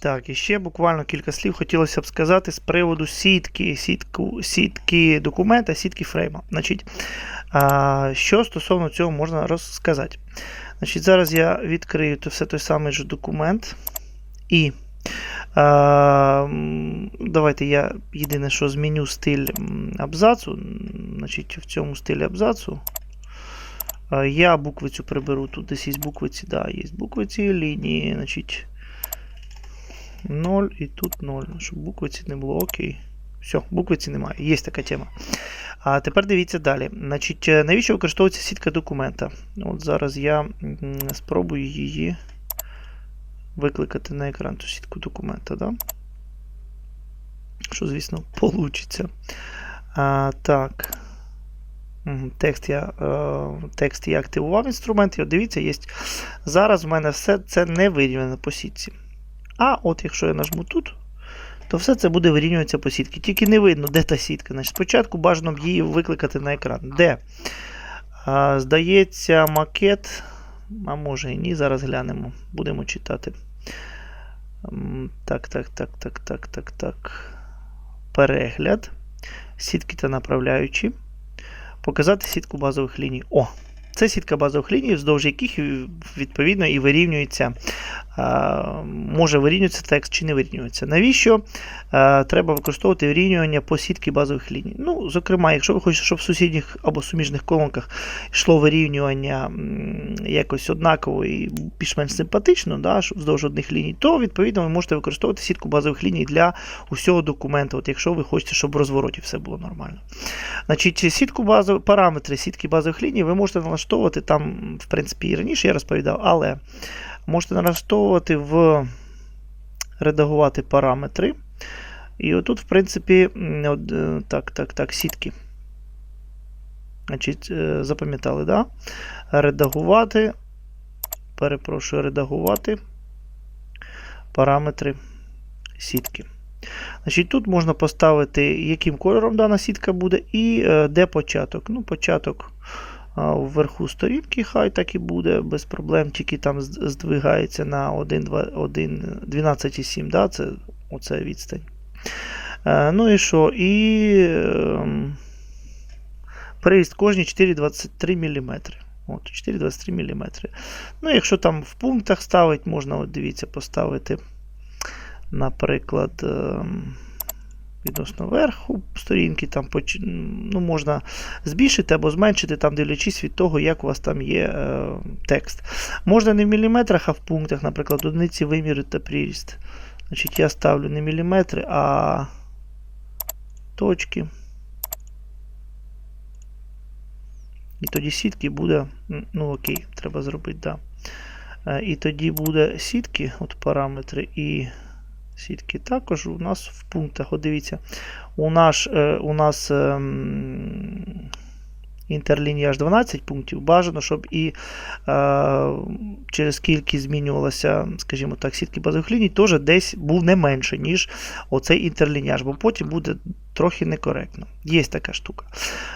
Так, і ще буквально кілька слів хотілося б сказати з приводу сітки, сітку, сітки документа, сітки фрейма. Значить, а, що стосовно цього можна розказати? Значить, зараз я відкрию то все той самий же документ. І а, давайте я єдине, що зміню стиль абзацу. Значить, в цьому стилі абзацу. Я буквицю приберу. Тут десь є буквиці, да, є буквиці, лінії, значить. 0 і тут 0. Щоб буквиці не було. Окей. Все, буквиці немає. Є така тема. А тепер дивіться далі. Значить, е, навіщо використовується сітка документа? От зараз я спробую її викликати на екран цю сітку документа. Да? Що, звісно, вийде. Так. Текст я, е, текст я активував інструмент. І от дивіться, є. Зараз в мене все це не вирівняно по сітці. А от якщо я нажму тут, то все це буде вирівнюватися по сітці. Тільки не видно, де та сітка. Значить, спочатку бажано б її викликати на екран. Де? А, здається, макет. А може і ні, зараз глянемо. Будемо читати. Так, так, так, так, так, так, так. Перегляд. Сітки та направляючі. Показати сітку базових ліній. О! Це сітка базових ліній, вздовж яких відповідно і вирівнюється. А, Може вирівнюватися текст чи не вирівнюється. Навіщо треба використовувати вирівнювання по сітки базових ліній? Ну, зокрема, якщо ви хочете, щоб в сусідніх або суміжних колонках йшло вирівнювання якось однаково і більш-менш симпатично, да, вздовж одних ліній, то відповідно ви можете використовувати сітку базових ліній для усього документу, от якщо ви хочете, щоб в розвороті все було нормально. Значить, сітку базов... параметри сітки базових ліній ви можете налаштовувати там, в принципі, і раніше я розповідав, але можете налаштовувати в редагувати параметри. І отут, в принципі, е, так, так, так, сітки. Значить, е, запам'ятали, да? Редагувати. Перепрошую, редагувати параметри сітки. Значить, Тут можна поставити, яким кольором дана сітка буде, і е, де початок. Ну, Початок вверху сторінки, хай так і буде, без проблем, тільки там здвигається на 1, 2, 1, 12,7, да, це оце відстань. Е, ну і що? І переїзд кожні 4,23 мм. От, 4,23 мм. Ну, якщо там в пунктах ставить, можна, от дивіться, поставити наприклад, ем, відносно верху сторінки, там ну, можна збільшити або зменшити, там, дивлячись від того, як у вас там є е, текст. Можна не в міліметрах, а в пунктах, наприклад, одиниці виміри та приріст. Значить, я ставлю не міліметри, а точки. І тоді сітки буде. Ну, окей, треба зробити, да. Е, І тоді буде сітки, от параметри, і сітки також у нас в пунктах. От дивіться, у, наш, е, у нас ем, інтерлінія аж 12 пунктів. Бажано, щоб і е, через кількість змінювалося, скажімо так, сітки базових ліній, теж десь був не менше, ніж оцей інтерліняж, бо потім буде трохи некоректно. Є така штука.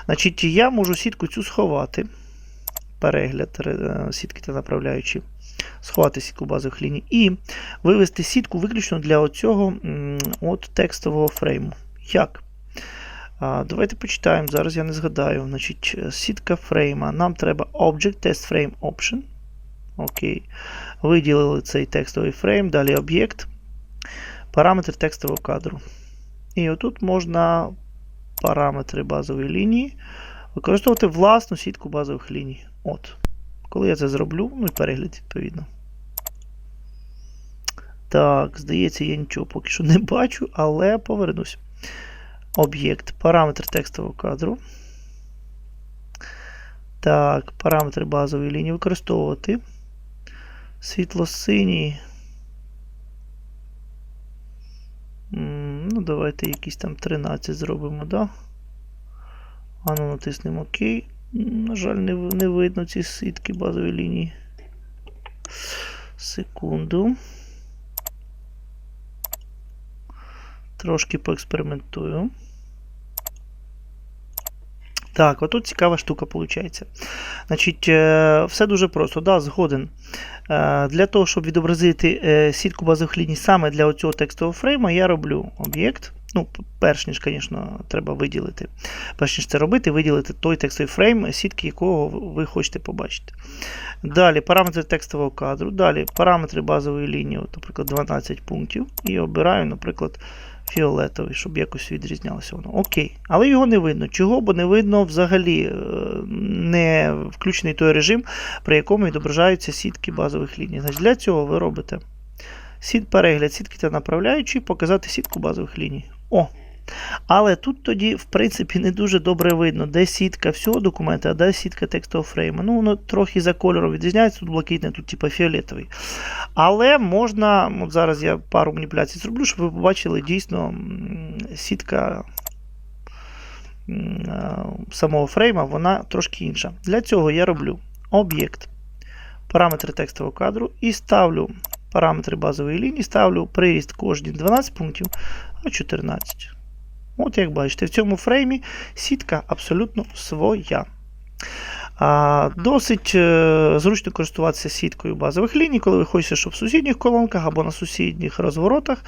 Значить, я можу сітку цю сховати. Перегляд е, сітки та направляючі. Сховати сітку базових ліній і вивести сітку виключно для оцього от текстового фрейму. Як? Давайте почитаємо. Зараз я не згадаю. Значить, сітка фрейма. Нам треба Object Test Frame Option. Окей. Виділили цей текстовий фрейм, далі об'єкт, параметр текстового кадру. І отут можна параметри базової лінії використовувати власну сітку базових ліній. От. Коли я це зроблю, ну і перегляд, відповідно. Так, здається, я нічого поки що не бачу, але повернусь. Об'єкт, параметр текстового кадру. Так, параметри базової лінії використовувати. Світло-синій. Ну, давайте якісь там 13 зробимо, да? Ану, натиснемо ОК. На жаль, не, не видно ці сітки базової лінії. Секунду. Трошки поекспериментую. Так, отут цікава штука виходить. Значить, е, все дуже просто, да, згоден. Е, Для того, щоб відобразити е, сітку базових ліній саме для цього текстового фрейма, я роблю об'єкт. Ну, перш ніж, звісно, треба виділити. Перш ніж це робити, виділити той текстовий фрейм, сітки якого ви хочете побачити. Далі параметри текстового кадру, далі параметри базової лінії, наприклад, 12 пунктів. І обираю, наприклад, фіолетовий, щоб якось відрізнялося воно. Окей. Але його не видно. Чого? Бо не видно взагалі е, не включений той режим, при якому відображаються сітки базових ліній. Значить, для цього ви робите перегляд сітки та направляючи, показати сітку базових ліній. О! Але тут тоді, в принципі, не дуже добре видно, де сітка всього документа, а де сітка текстового фрейму. Ну, воно трохи за кольором відрізняється, тут блакитне, тут типа фіолетовий. Але можна, от зараз я пару маніпуляцій зроблю, щоб ви побачили дійсно сітка е, самого фрейма, вона трошки інша. Для цього я роблю об'єкт, параметри текстового кадру і ставлю параметри базової лінії, ставлю приріст кожні 12 пунктів, а 14. От як бачите, в цьому фреймі сітка абсолютно своя. А, Досить е, зручно користуватися сіткою базових ліній, коли ви хочете, щоб в сусідніх колонках або на сусідніх розворотах,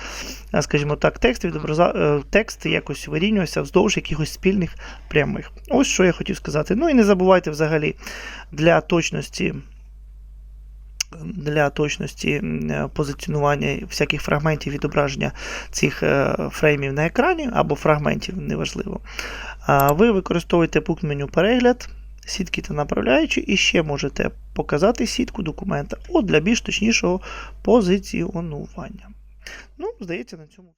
е, скажімо так, текст, відобраза... е, текст якось вирівнювався вздовж якихось спільних прямих. Ось що я хотів сказати. Ну і не забувайте взагалі для точності. Для точності е, позиціонування всяких фрагментів відображення цих е, фреймів на екрані або фрагментів, неважливо. Ви використовуєте пункт меню перегляд, сітки та направляючі, і ще можете показати сітку документа от для більш точнішого позиціонування. Ну, здається, на цьому.